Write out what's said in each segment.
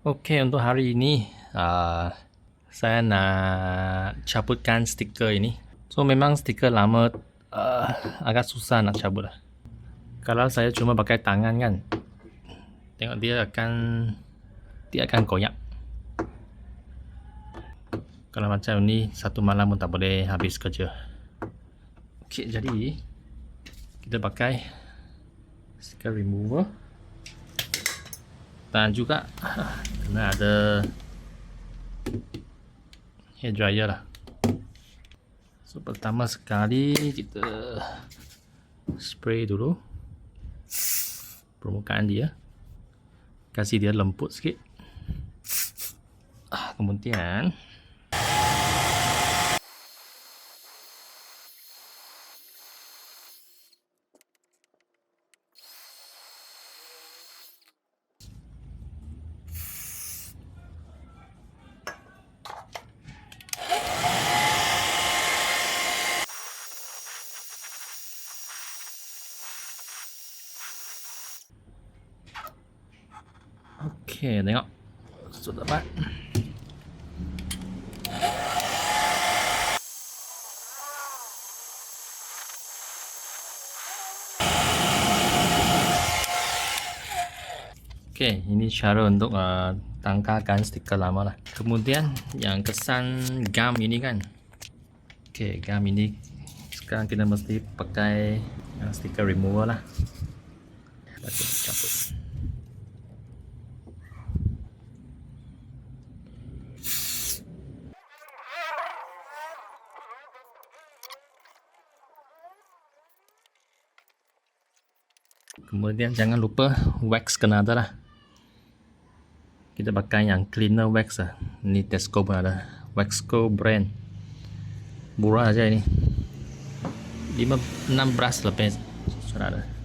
Okey, untuk hari ini uh, saya nak cabutkan stiker ini. So memang stiker lama uh, agak susah nak cabut lah. Kalau saya cuma pakai tangan kan, tengok dia akan dia akan koyak. Kalau macam ni satu malam pun tak boleh habis kerja. Okey, jadi kita pakai stiker remover dan juga. Kena ada hair dryer lah. So pertama sekali kita spray dulu. Permukaan dia. Kasih dia lembut sikit Okey, tengok. Sudah dapat. Okey, ini cara untuk uh, tangkalkan stiker lama lah. Kemudian yang kesan gam ini kan. Okey, gam ini sekarang kita mesti pakai uh, stiker remover lah. Baca campur. Kemudian jangan lupa wax kena ada lah. Kita pakai yang cleaner wax lah. Ini Tesco pun ada. Waxco brand. Murah aja ini. 5 6 brush lebih sudah ada.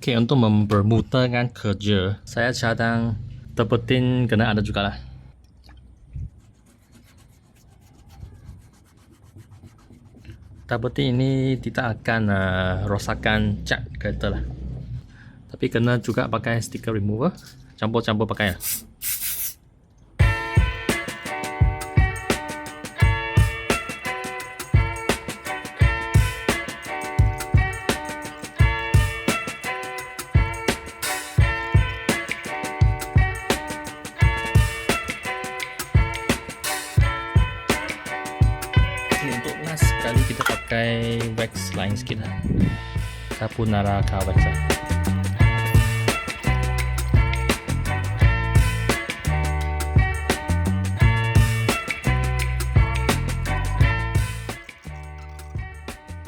Okay, untuk mempermudahkan kerja, saya cadang terpenting kena ada juga lah. Terpenting ini tidak akan uh, rosakkan cat kereta lah. Tapi kena juga pakai stiker remover. Campur-campur pakai lah. Pakai wax lain sikit lah. Capunara ka wax lah.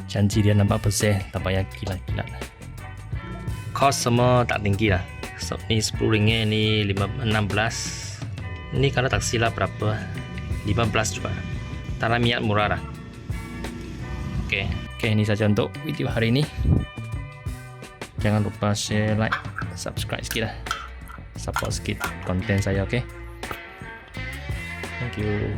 Janji dia nampak bersih tak payah kilat-kilat cost semua tak tinggi lah. So, ni 10 ringgit ni 5, 16 ni kalau tak silap berapa? 15 juga. Tak miat murah lah Okey. Okey, ini saja untuk video hari ini. Jangan lupa share, like, subscribe sikit lah. Support sikit konten saya, okey. Thank you.